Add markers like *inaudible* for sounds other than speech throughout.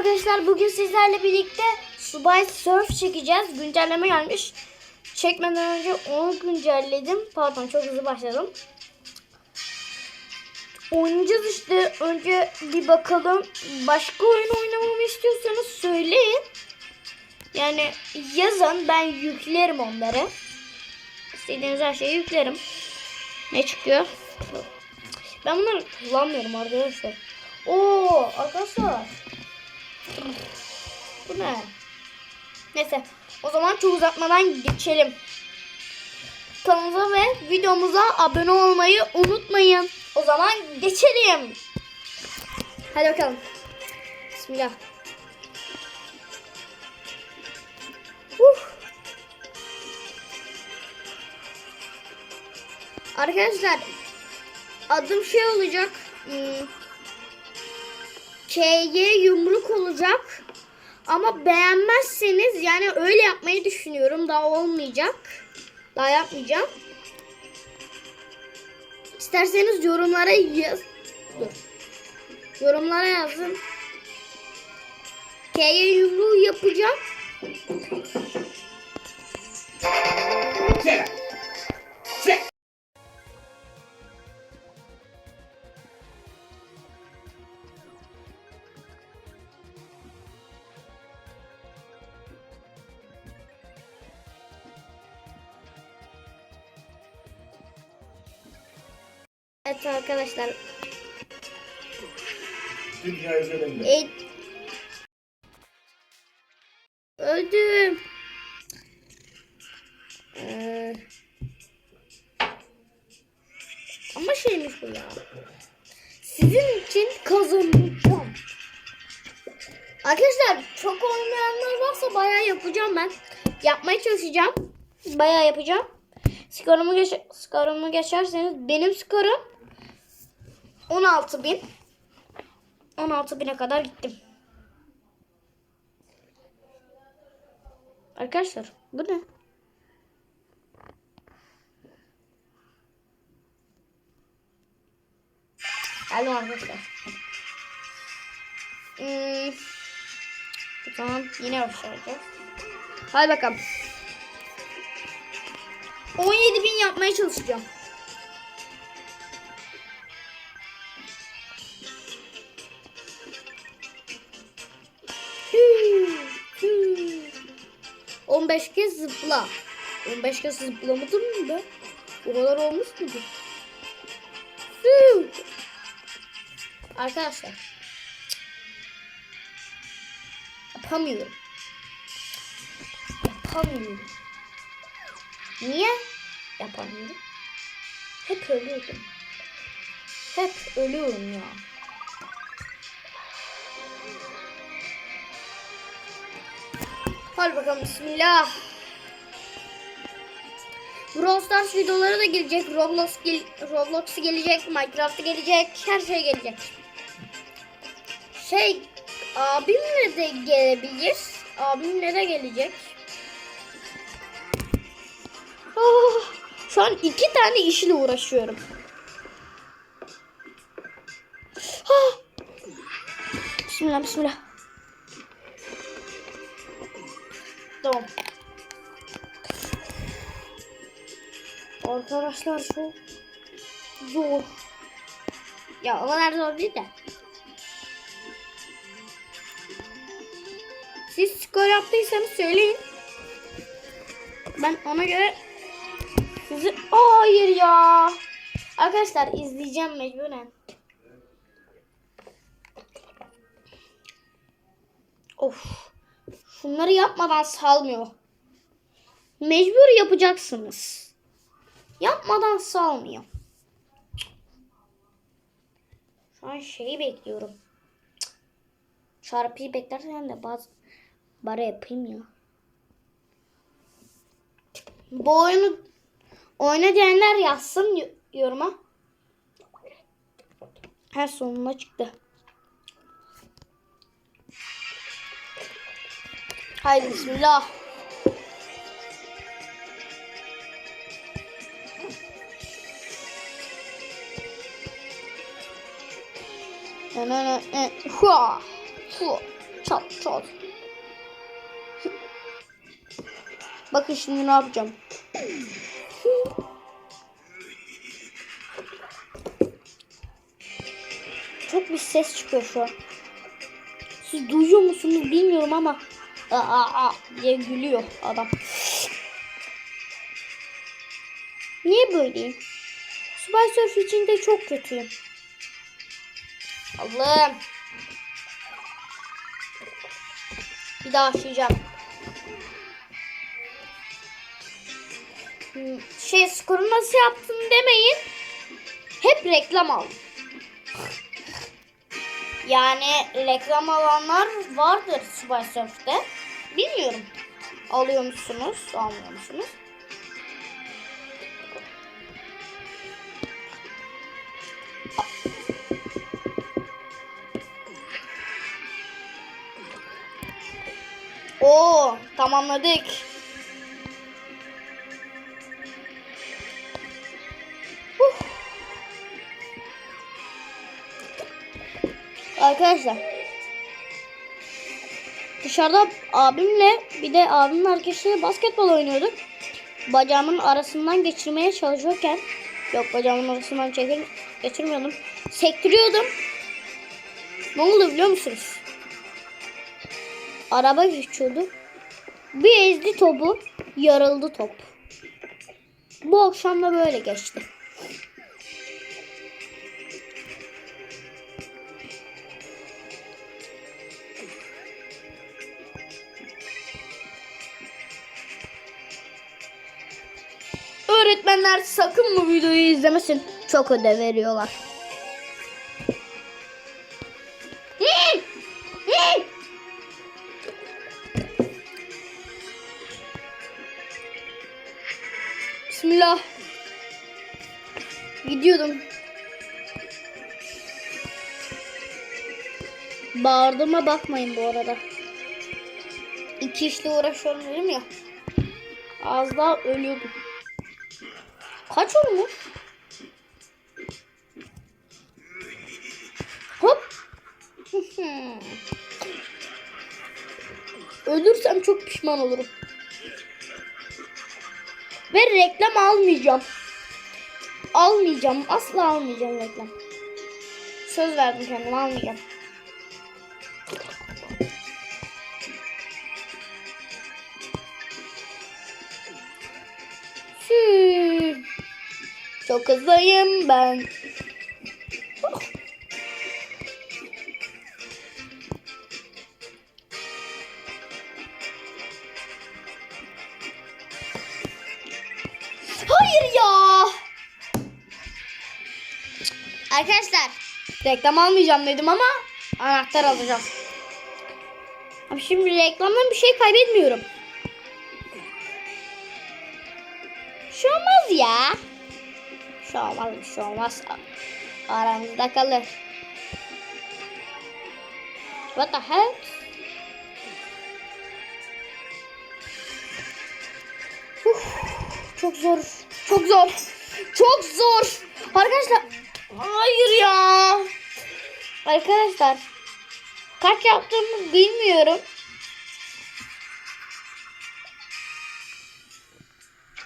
arkadaşlar bugün sizlerle birlikte Subay Surf çekeceğiz. Güncelleme gelmiş. Çekmeden önce onu güncelledim. Pardon çok hızlı başladım. Oynayacağız işte. Önce bir bakalım. Başka oyun oynamamı istiyorsanız söyleyin. Yani yazın ben yüklerim onları. İstediğiniz her şeyi yüklerim. Ne çıkıyor? Ben bunları kullanmıyorum arkadaşlar. Oo arkadaşlar. Bu ne? Neyse. O zaman çok uzatmadan geçelim. Kanalımıza ve videomuza abone olmayı unutmayın. O zaman geçelim. Hadi bakalım. Bismillah. Uh. Arkadaşlar adım şey olacak. Hmm, KY yumruk olacak. Ama beğenmezseniz yani öyle yapmayı düşünüyorum. Daha olmayacak. Daha yapmayacağım. İsterseniz yorumlara yaz. Dur. Yorumlara yazın. KY yumruğu yapacağım. Check. Evet arkadaşlar. Dünya üzerinde. E... Öldüm. Ee... Ama şeymiş bu ya. Sizin için kazanacağım. Arkadaşlar çok oynayanlar varsa bayağı yapacağım ben. Yapmaya çalışacağım. Bayağı yapacağım. Skorumu, geç skorumu geçerseniz benim skorum 16 bin. 16 bine kadar gittim. Arkadaşlar bu ne? Geldim arkadaşlar. Hmm. Tamam yine başlayacağız. Hadi bakalım. 17 bin yapmaya çalışacağım. 15 kez zıpla. 15 kez zıplamadın mı be? O kadar olmuş mudur? Arkadaşlar. Yapamıyorum. Yapamıyorum. Niye yapamıyorum? Hep ölüyordum. Hep ölüyorum ya. Hadi bakalım bismillah. Brawl Stars videoları da gelecek. Roblox, gel Roblox gelecek. Minecraft gelecek. Her şey gelecek. Şey abimle de gelebilir. Abimle de gelecek. Oh, şu an iki tane işle uğraşıyorum. Ah. Bismillah bismillah. Tamam. Arkadaşlar çok zor. Ya o kadar zor değil de. Siz skor yaptıysanız söyleyin. Ben ona göre sizi... Hayır ya. Arkadaşlar izleyeceğim mecburen. Of. Şunları yapmadan salmıyor. Mecbur yapacaksınız. Yapmadan salmıyor. Şu an şeyi bekliyorum. Çarpıyı beklersen de bazı bari yapayım ya. Bu oyunu oyna diyenler yazsın yoruma. Her sonuna çıktı. Haydi bismillah. Hua. Hua. Çat çat. Bakın şimdi ne yapacağım. Çok bir ses çıkıyor şu an. Siz duyuyor musunuz bilmiyorum ama aa, aa, aa diye gülüyor adam. Niye böyleyim? Subay Surf içinde çok kötüyüm. Allah'ım. Bir daha başlayacağım. Hmm, Şey skoru nasıl yaptın demeyin. Hep reklam aldım. Yani reklam alanlar vardır Subay Surf'te. Bilmiyorum. Alıyor musunuz? Almıyor musunuz? Oo, tamamladık. Huh. Arkadaşlar. Dışarıda abimle bir de abimin arkadaşıyla basketbol oynuyorduk. Bacağımın arasından geçirmeye çalışırken yok bacağımın arasından çekir, geçirmiyordum. Sektiriyordum. Ne oldu biliyor musunuz? Araba geçiyordu. Bir ezdi topu, yarıldı top. Bu akşam da böyle geçti. Öğretmenler sakın bu videoyu izlemesin. Çok ödev veriyorlar. Bismillah. Gidiyordum. Bağırdığıma bakmayın bu arada. İki işle uğraşıyorum dedim ya. Az daha ölüyordum. Kaç olmuş? Hop. *laughs* Ölürsem çok pişman olurum. Ve reklam almayacağım. Almayacağım. Asla almayacağım reklam. Söz verdim kendime almayacağım. Çok hızlıyım ben. Hayır ya. Arkadaşlar reklam almayacağım dedim ama anahtar alacağım. Şimdi reklamdan bir şey kaybetmiyorum. Şu olmaz bir şey olmaz. Aramızda kalır. What the heck? Uf, çok zor. Çok zor. Çok zor. Arkadaşlar. Hayır ya. Arkadaşlar. Kaç yaptığımı bilmiyorum.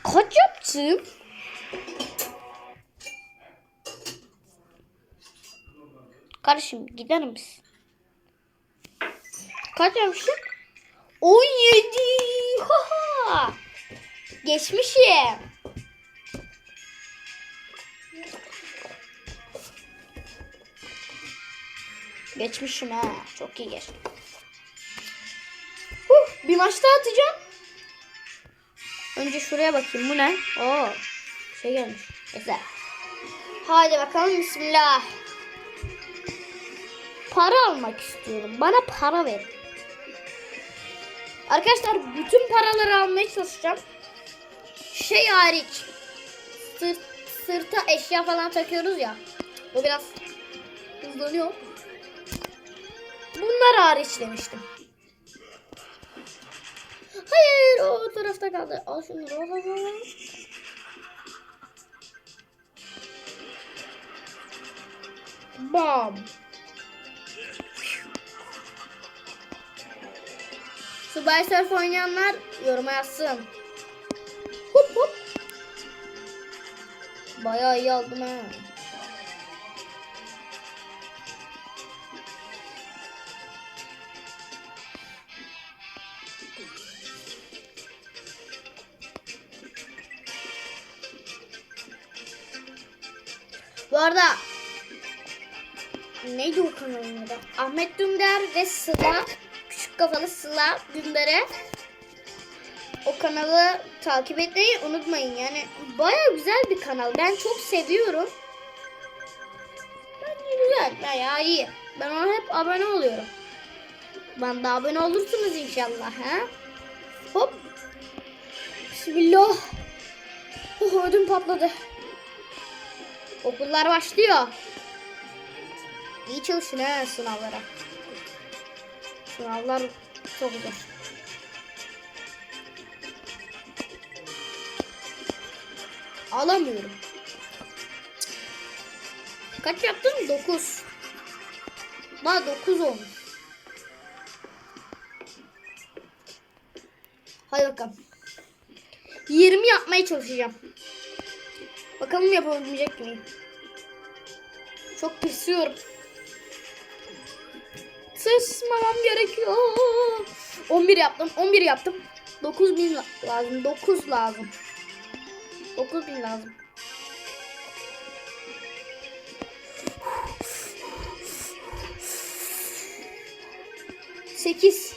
Kaç yaptım? Kardeşim gidelim biz. Kaç yapmışım? 17. Haha. Geçmişim. Geçmişim ha. Çok iyi geç. Huh, bir maç daha atacağım. Önce şuraya bakayım. Bu ne? Oo. Şey gelmiş. Güzel. Hadi bakalım. Bismillah. Para almak istiyorum. Bana para verin. Arkadaşlar bütün paraları almaya çalışacağım. Şey hariç. Sırt, sırta eşya falan takıyoruz ya. O biraz hızlanıyor. Bunlar hariç demiştim. Hayır o tarafta kaldı. Al şunu. Bam. Subway Surf oynayanlar yoruma yazsın. Hop hop. Bayağı iyi aldım ha. Bu arada neydi o kanalın adı? Ahmet Dündar ve Sıla kafalı Sıla Dündar'ı o kanalı takip etmeyi unutmayın. Yani baya güzel bir kanal. Ben çok seviyorum. Bence güzel. Baya iyi. Ben ona hep abone oluyorum. Ben de abone olursunuz inşallah. Ha? Hop. Bismillah. Oh ödüm patladı. Okullar başlıyor. İyi çalışın ha sınavlara. Sınavlar çok zor. Alamıyorum. Kaç yaptın? 9. Daha 9 olmuş. Hadi bakalım. 20 yapmaya çalışacağım. Bakalım yapabilecek miyim? Çok tırsıyorum. Tırsmamam gerekiyor. 11 yaptım. 11 yaptım. 9000 la- lazım. 9 lazım. 9000 lazım. Sekiz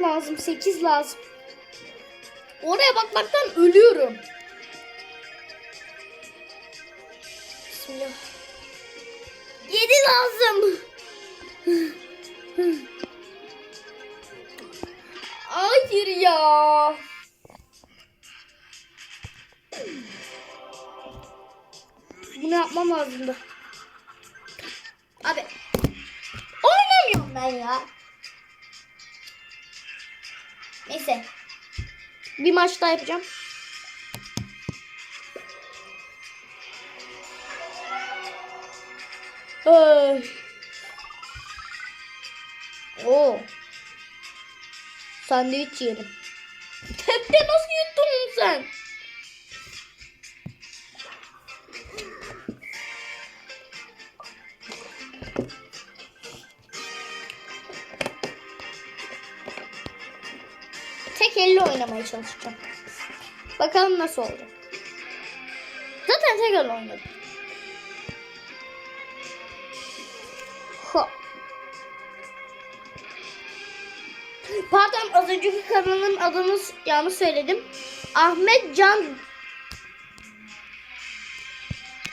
lazım. Sekiz lazım. Oraya bakmaktan ölüyorum. Daha yapacağım. Ay. Oo. Sandviç yerim. Tepte nasıl yuttun sen? Tek elle oynamaya çalışacağım. Bakalım nasıl oldu. Zaten tek elle oynadım. Hop. Pardon az önceki kanalın adını yanlış söyledim. Ahmet Can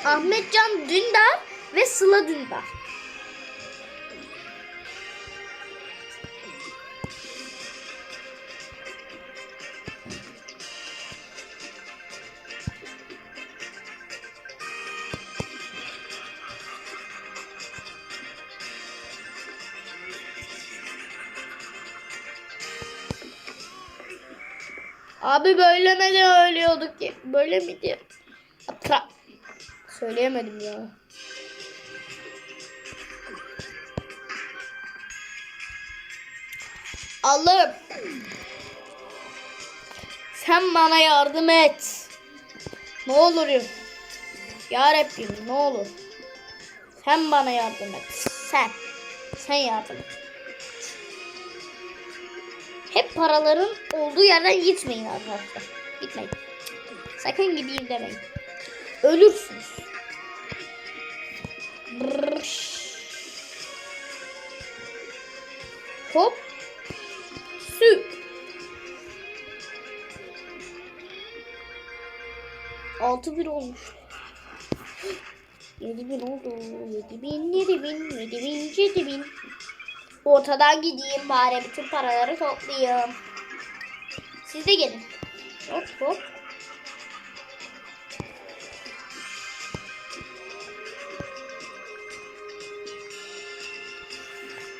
Ahmet Can Dündar ve Sıla Dündar. Abi böyle mi de ölüyorduk ki? Böyle miydi? Atra. Söyleyemedim ya. Allah'ım. Sen bana yardım et. Ne olur ya. Ya Rabbim ne olur. Sen bana yardım et. Sen. Sen yardım et. Hep paraların olduğu yerden gitmeyin arkadaşlar. Gitmeyin. Sakın gideyim demeyin. Ölürsünüz. Hop. Sü. Altı bir olmuş. Yedi bin oldu. Yedi bin, yedi bin, yedi bin, yedi bin. Ortadan gideyim bari bütün paraları toplayayım. Siz de gelin. Hop hop.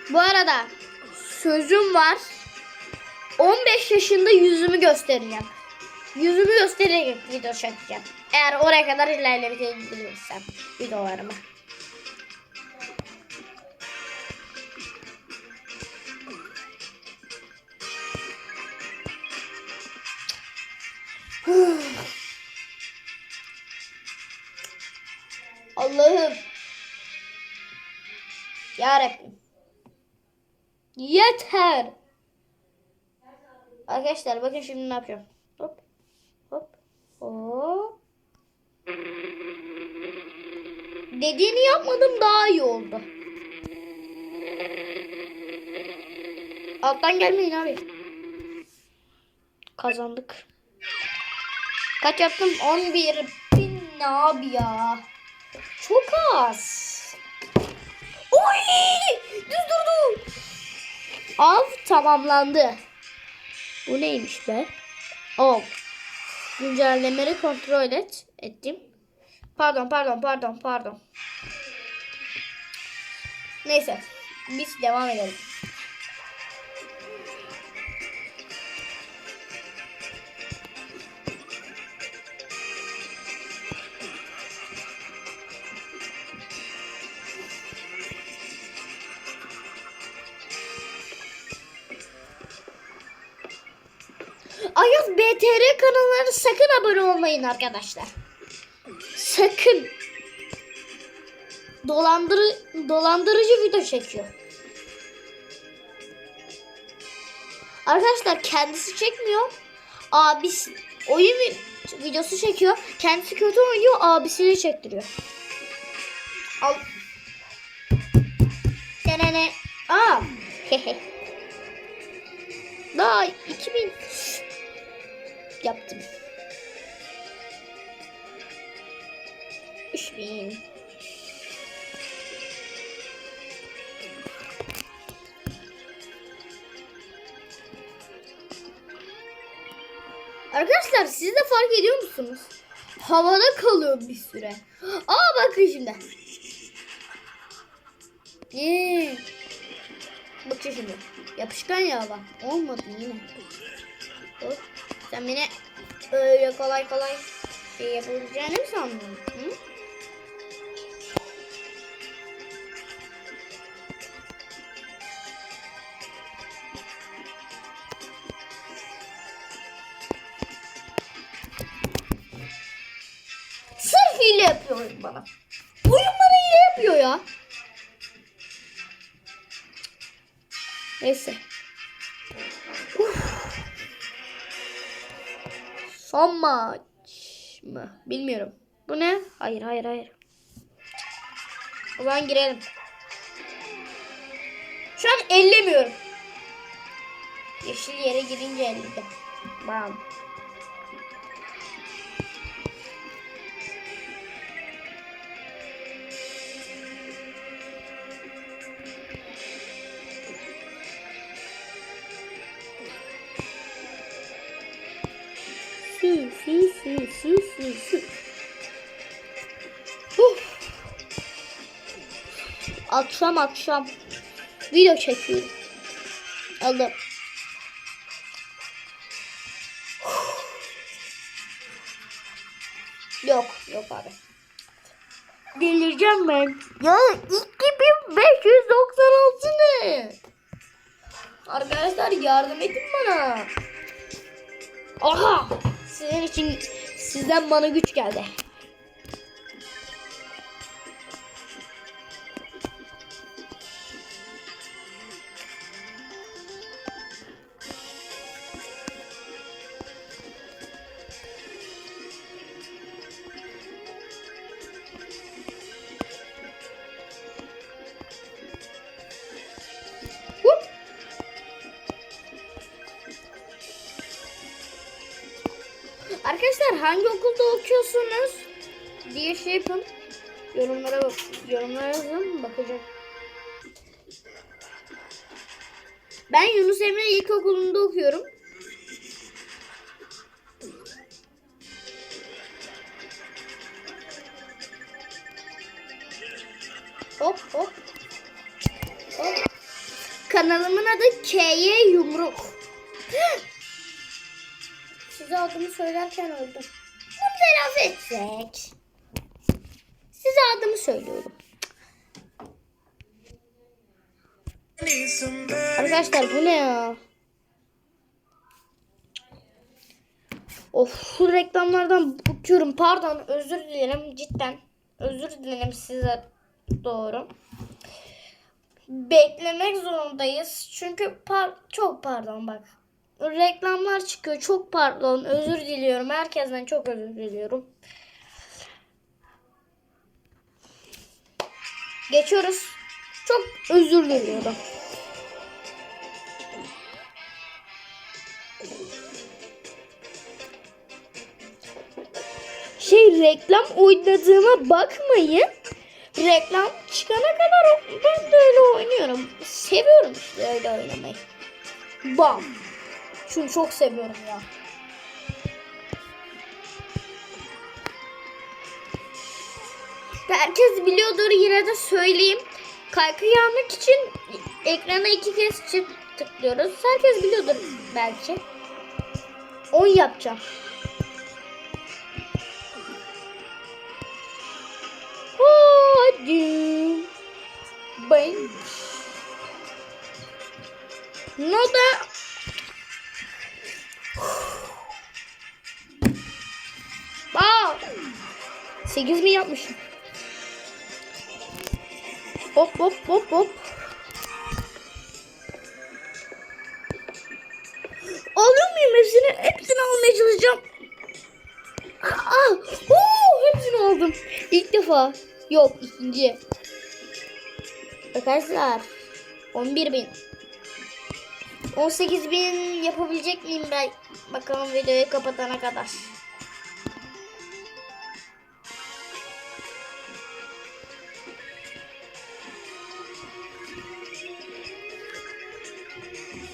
Bu arada sözüm var. 15 yaşında yüzümü göstereceğim. Yüzümü göstererek video çekeceğim. Eğer oraya kadar ilerleyebilirsem videolarımı. Arkadaşlar bakın şimdi ne yapacağım. Hop. Hop. Hop. Dediğini yapmadım daha iyi oldu. Alttan gelmeyin abi. Kazandık. Kaç yaptım? 11 bin ne abi ya. Çok az. Oy! Düz durdu. Av tamamlandı. Bu neymiş be? Av. Güncellemeleri kontrol et. Ettim. Pardon pardon pardon pardon. Neyse. Biz devam edelim. BTR kanallarına sakın abone olmayın arkadaşlar. Sakın. Dolandırı, dolandırıcı video çekiyor. Arkadaşlar kendisi çekmiyor. Abisi oyun vi- videosu çekiyor. Kendisi kötü oynuyor. Abisini çektiriyor. Al. Denene. Aa. *laughs* Daha 2000 yaptım. 3000 Arkadaşlar siz de fark ediyor musunuz? Havada kalıyor bir süre. Aa bakın şimdi. Ee, bakın şimdi. Yapışkan ya bak. Olmadı yine. Hop. Sen beni öyle kolay kolay şey yapabileceğini mi sandın? Hı? Sırf hile yapıyor oyun bana. Oyun bana hile yapıyor ya. Neyse. Son maç mı? Bilmiyorum. Bu ne? Hayır hayır hayır. O zaman girelim. Şu an ellemiyorum. Yeşil yere girince elledim. Bam. Sü sü sü sü sü. Uf. Akşam akşam video çekiyorum. Aldım. Yok yok abi. Delireceğim ben. Ya 2596 ne? Arkadaşlar yardım edin bana. Aha! Sizin için sizden bana güç geldi. Arkadaşlar hangi okulda okuyorsunuz diye şey yapın. Yorumlara bak yorumlara yazın bakacağım. Ben Yunus Emre İlkokulu'nda okuyorum. Hop hop. Hop. Kanalımın adı KY Yumruk. Size adımı söylerken öldüm. Bunu telafi etsek. Size adımı söylüyorum. Arkadaşlar bu ne ya? Of şu reklamlardan bıkıyorum. Pardon özür dilerim cidden. Özür dilerim size doğru. beklemek zorundayız. Çünkü par çok pardon bak. Reklamlar çıkıyor. Çok pardon. Özür diliyorum. Herkesten çok özür diliyorum. Geçiyoruz. Çok özür diliyorum. Şey reklam oynadığıma bakmayın. Reklam çıkana kadar ben de öyle oynuyorum. Seviyorum işte öyle oynamayı. Bam. Şunu çok seviyorum ya. Herkes biliyordur yine de söyleyeyim. Kaykayı almak için ekrana iki kez çı- tıklıyoruz. Herkes biliyordur belki. 10 yapacağım. Hadi. Ben. No da. 8 mi yapmışım? Hop hop hop hop. Alıyor muyum hepsini? Hepsini almaya çalışacağım. Aa, oo, hepsini aldım. İlk defa. Yok ikinci. Arkadaşlar 11 bin. 18 bin yapabilecek miyim ben? Bakalım videoyu kapatana kadar.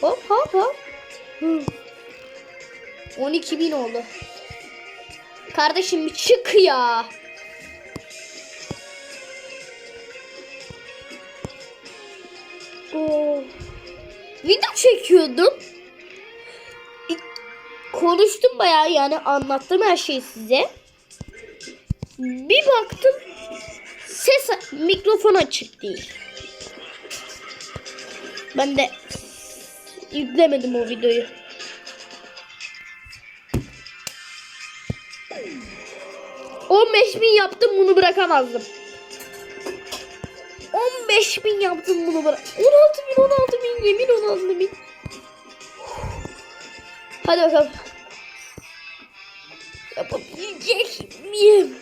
Hop hop hop. Hı. 12 bin oldu. Kardeşim bir çık ya. Oo. Video çekiyordum. Konuştum bayağı yani anlattım her şeyi size. Bir baktım ses mikrofon açık değil. Ben de yüklemedim o videoyu. Beş bin yaptım bunu bırakamazdım. 15 bin yaptım bunu bırak. 16 bin 16 bin yemin 16 bin. Hadi bakalım. Yapabilecek miyim?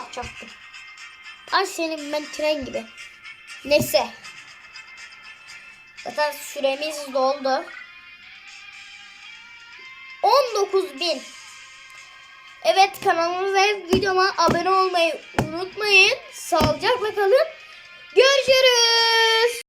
20 bin yapacaktım. Ay senin ben tren gibi. Neyse. Zaten süremiz doldu. 19 bin. Evet kanalıma ve videoma abone olmayı unutmayın. Sağlıcakla kalın. Görüşürüz.